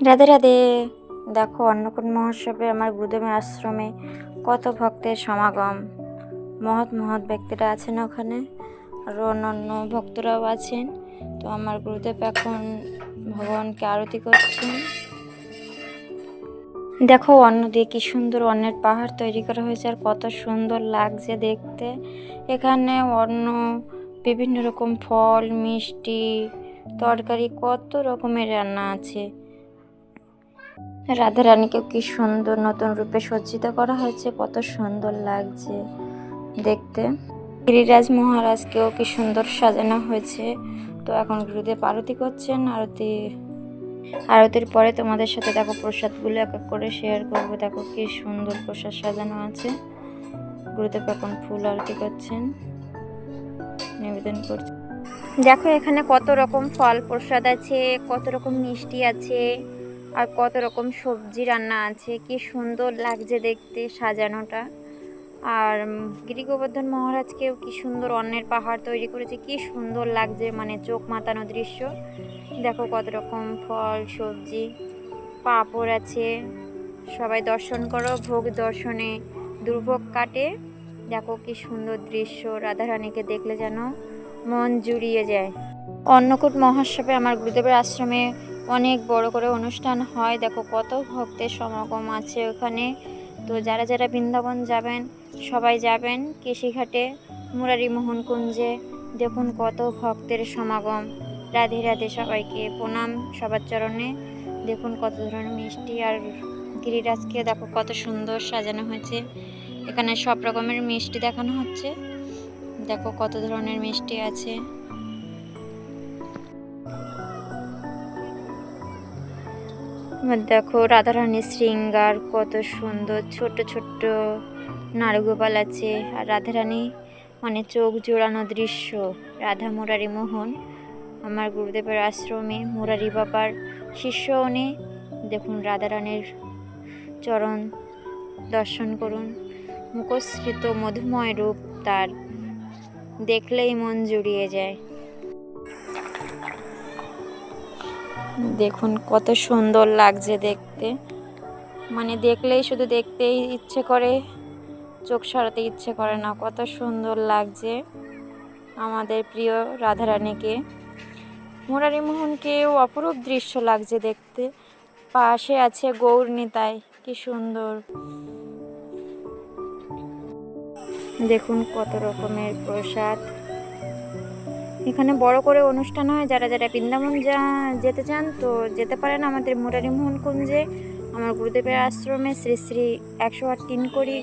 রাধে রাধে। দেখো, অন্নকূট মহোৎসবে আমার গুরুদেবের আশ্রমে কত ভক্তের সমাগম। মহৎ মহৎ ব্যক্তিরা আছেন ওখানে আরও অন্যান্য ভক্তরাও আছেন। তো আমার গুরুদেব এখন ভগবানকে আরতি করছেন। দেখো অন্ন দিয়ে কি সুন্দর অন্নের পাহাড় তৈরি করা হয়েছে আর কত সুন্দর লাগছে দেখতে। এখানে অন্ন, বিভিন্ন রকম ফল, মিষ্টি, তরকারি, কত রকমের রান্না আছে। রাধা রানীকে কি সুন্দর নতুন রূপে সজ্জিত করা হয়েছে? কত সুন্দর লাগছে দেখতে। গিরিরাজ মহারাজকেও কি সুন্দর সাজানো হয়েছে। তো এখন গুরুদেব আরতি করছেন। আরতি, আরতির পরে তোমাদের সাথে দেখো প্রসাদগুলো এক এক করে শেয়ার করব। দেখো কি সুন্দর প্রসাদ সাজানো আছে। গুরুদেব এখন ফুল আরতি করছেন। নিবেদন করছেন দেখো এখানে কত রকম ফল প্রসাদ আছে, কত রকম মিষ্টি আছে। আর কত রকম সবজি রান্না আছে কি সুন্দর লাগছে দেখতে সাজানোটা। আর উম, গিরি গোবর্ধন মহারাজকেও কি সুন্দর অন্নের পাহাড় তৈরি করেছে কি সুন্দর লাগছে মানে চোখ মাতানো দৃশ্য। দেখো কত রকম ফল সবজি পাঁপড় আছে। সবাই দর্শন করো ভোগ দর্শনে দুর্ভোগ কাটে। দেখো কি সুন্দর দৃশ্য রাধারানীকে দেখলে যেন মন জুড়িয়ে যায়। অন্নকূট মহোৎসবে আমার গুরুদেবের আশ্রমে অনেক বড় করে অনুষ্ঠান হয়। দেখো কত ভক্তের সমাগম আছে ওখানে। তো যারা যারা বৃন্দাবন যাবেন, সবাই যাবেন কেশিঘাটে মুরারি মোহন কুঞ্জে দেখুন কত ভক্তের সমাগম। রাধে রাধে সবাইকে প্রণাম সবার চরণে। দেখুন কত ধরনের মিষ্টি আর গিরিরাজকে দেখো কত সুন্দর সাজানো হয়েছে। এখানে সব রকমের মিষ্টি দেখানো হচ্ছে। দেখো কত ধরনের মিষ্টি আছে। দেখো রাধারানীর শৃঙ্গার কত সুন্দর ছোট ছোট্ট নারগোপাল আছে। আর রাধারানী মানে চোখ জোড়ানো দৃশ্য, রাধা মুরারি মোহন, আমার গুরুদেবের আশ্রমে মুরারি বাবার শিষ্য উনি। দেখুন রাধারানীর চরণ দর্শন করুন। মুখশ্রিত মধুময় রূপ তার, দেখলেই মন জুড়িয়ে যায়। দেখুন, কত সুন্দর লাগছে দেখতে। মানে দেখলেই শুধু দেখতেই ইচ্ছে করে, চোখ সরাতে ইচ্ছে করে না। কত সুন্দর লাগছে আমাদের প্রিয় রাধারানীকে। মুরারি মোহনকেও অপরূপ দৃশ্য লাগছে দেখতে। পাশে আছে গৌর নিতাই কি সুন্দর। দেখুন, কত রকমের প্রসাদ। এখানে বড় করে অনুষ্ঠান হয়, যারা যারা বৃন্দাবন যা যেতে চান, তো যেতে পারেন আমাদের মুরারিমোহন কুঞ্জে আমার গুরুদেবের আশ্রমে শ্রী শ্রী একশো আট তিন কোটি